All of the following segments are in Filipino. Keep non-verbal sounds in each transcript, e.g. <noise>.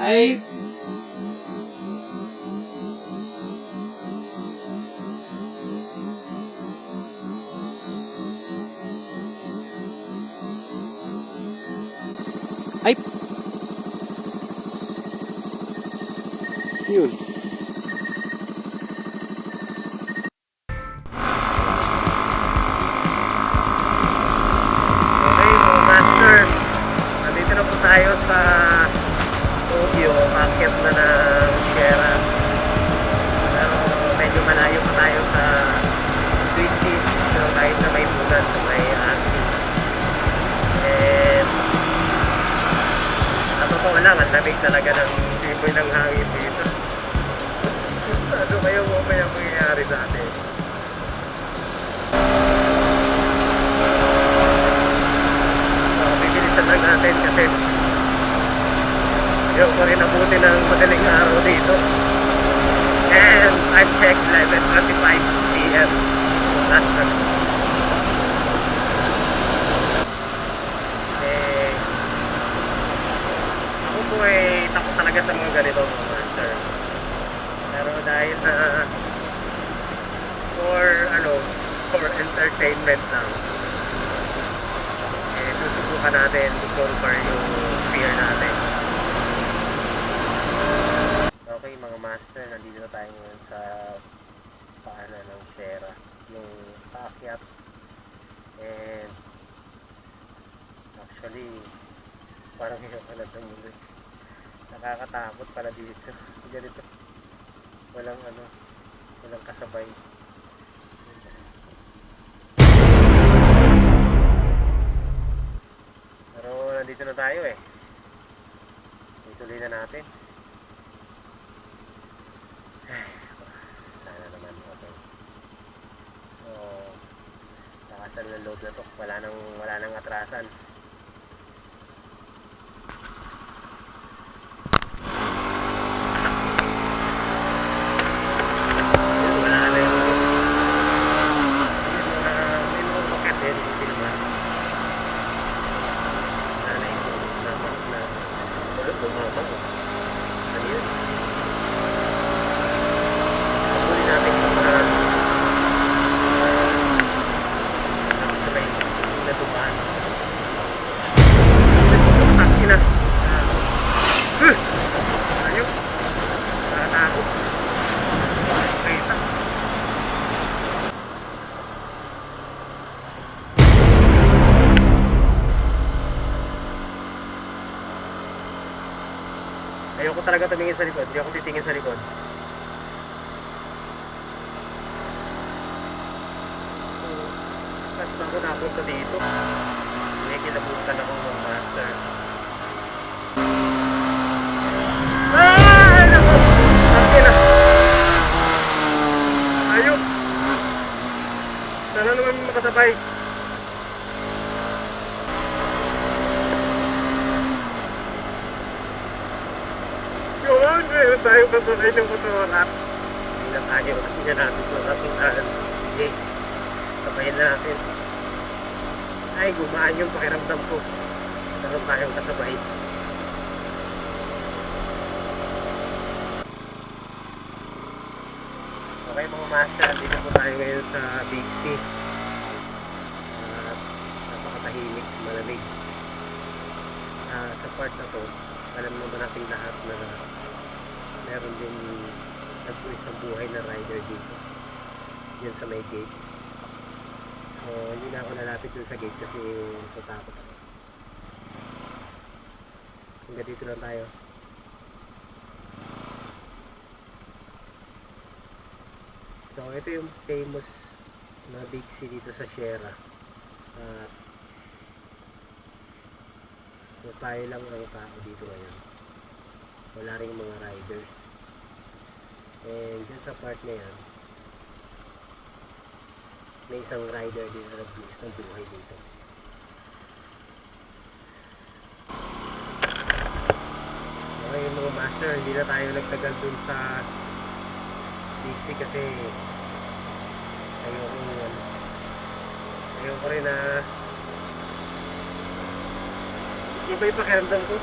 ay ay yun tibay ng hangin dito. ano kaya mo kaya mangyayari sa atin? So, bibilisan natin kasi yung ko rin abuti ng madaling araw dito. And time check 11.25 p.m. Last time. Eh, ako po eh, takot talaga sa mga ganito mga master. Pero dahil na for ano, for entertainment lang eh, susubukan natin to conquer yung fear natin. Okay mga master, nandito na tayo ngayon sa paanan ng Sierra, yung paakyat. And actually, parang hindi ko na muli. Nakakatakot pala dito. <laughs> Ganito. Walang ano, walang kasabay. Pero nandito na tayo eh. Ituloy na natin. Wala nang Tapos ako napunta dito. May kinabutan ako ng master. Ah! Nako! Akin na! Ayun! Sana naman makasabay. Yun! Meron tayo kasabay ng motorat. Hindi na tayo. Hindi na natin sa kasundahan. Sige. Sabayin natin. Ay, gumaan yung pakiramdam ko. Meron tayong kasabay. Okay mga master, dito po tayo ngayon sa Big C. At napakatahimik, malamig. Ah, sa part na to, alam naman natin lahat na meron din nagpuwis ng buhay na rider dito. Yan sa may gate. So, hindi na ako lalapit dun sa gate kasi natatakot ako. Hanggang dito lang tayo. So, ito yung famous na big city dito sa Sierra. At so, tayo lang ang tao dito ngayon. Wala rin mga riders. And dyan sa part na yan, may isang rider din na nag-buwis ng buhay dito. Okay mga master, hindi na tayo nagtagal dun sa Dixie kasi ayoko ano, ayoko rin na iba yung pakiramdam ko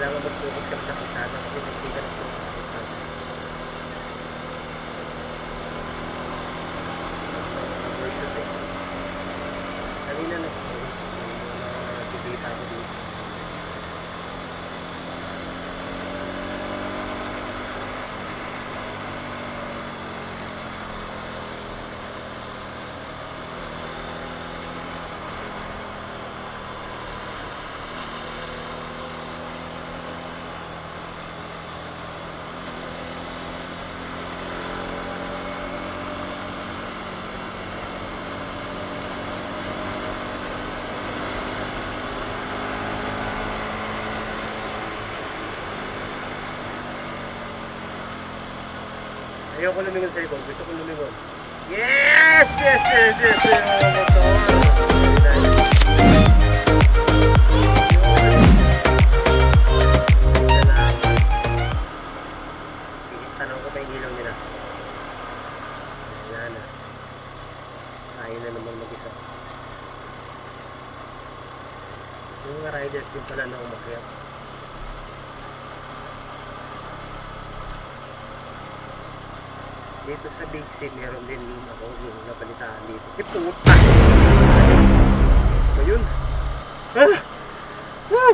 Kailangan mag-focus kami sa kalsada kasi kalsada. Versus eh. Kanina na po, nakikita ko dito. Ayoko lumingon sa likod. Gusto ko lumingon. Yes! Yes! Yes! Yes! yes. Oh, motor! Yung riders din pala na umakyat. Dito sa Big C, meron din ako yung napalitaan dito. Eh, puta! Ba yun? Ah! Woo!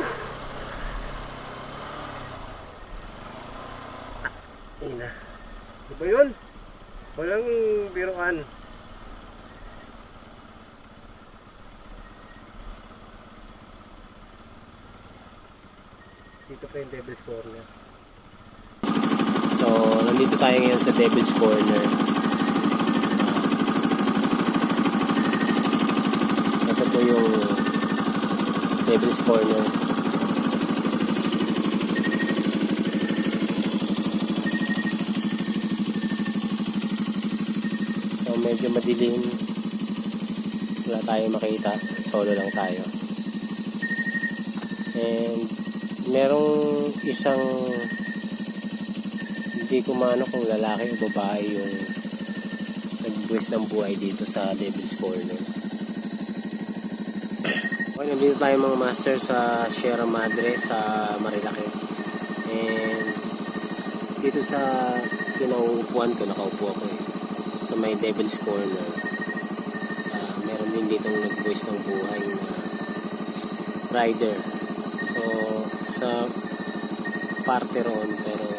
Ah, Ina. Di ba yun? Walang biruan. Dito pa yung Devil's Corner. So, nandito tayo ngayon sa Devil's Corner. Ito po yung Devil's Corner. So, medyo madilim. Wala tayong makita. Solo lang tayo. And, merong isang hindi ko maano kung lalaki o babae yung nagbuwis ng buhay dito sa Devil's Corner. <clears throat> Okay, nandito tayo mga master sa Sierra Madre sa Marilake. And dito sa pinauupuan ko, nakaupo ako eh, sa may Devil's Corner. Ah, meron din dito nagbuwis ng buhay na rider. So, sa parte roon, pero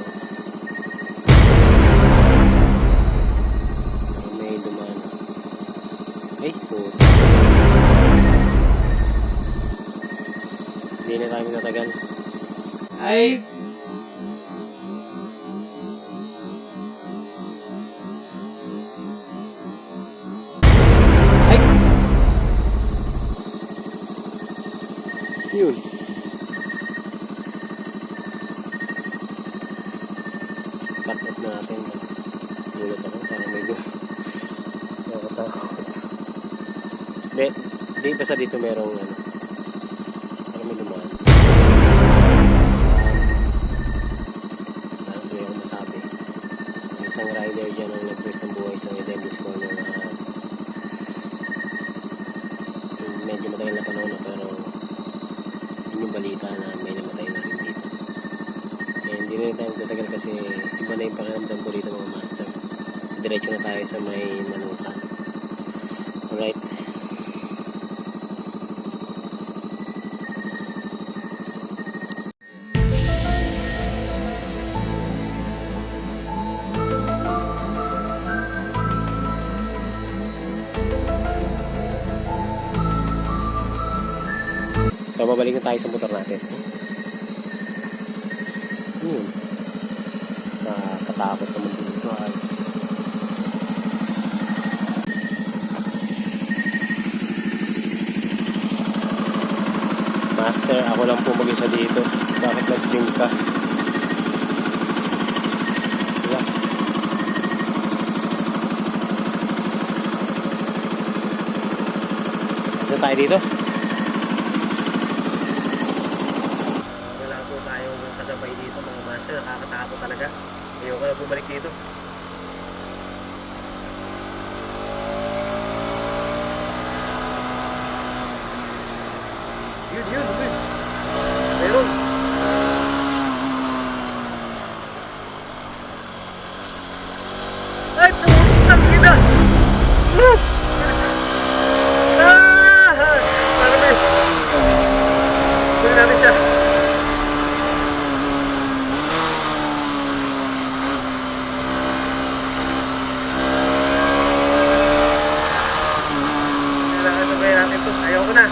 may dumaan. Ay, puto. Hindi na tayo natagal. Ay! Ay! Yun. Basta dito merong ano. Parang may lumaan. Um, ano yung masabi? Isang rider dyan ang nag-burst ng buhay sa Devil's Corner na yung medyo matagal na panahon na pero yun yung balita na may namatay na rin dito. Eh, hindi na tayo tatagal kasi iba na yung pakiramdam ko dito mga master. Diretso na tayo sa may manuka. Alright. Babalik na tayo sa motor natin. Hmm. Nakakatakot naman dito. ah. Master, ako lang po mag-isa dito. Bakit nag-gym ka? Saan tayo dito? Wala po tayong kasabay dito mga master. Nakakatakot talaga. Ayoko na bumalik dito. Yun, yun, yun. Meron. sabay natin to. Ayoko na.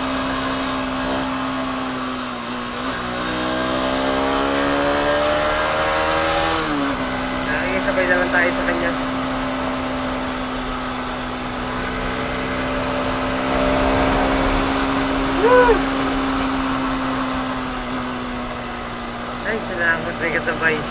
Nakikisabay na lang tayo sa kanya. Woo! Ay, salamat may kasabay.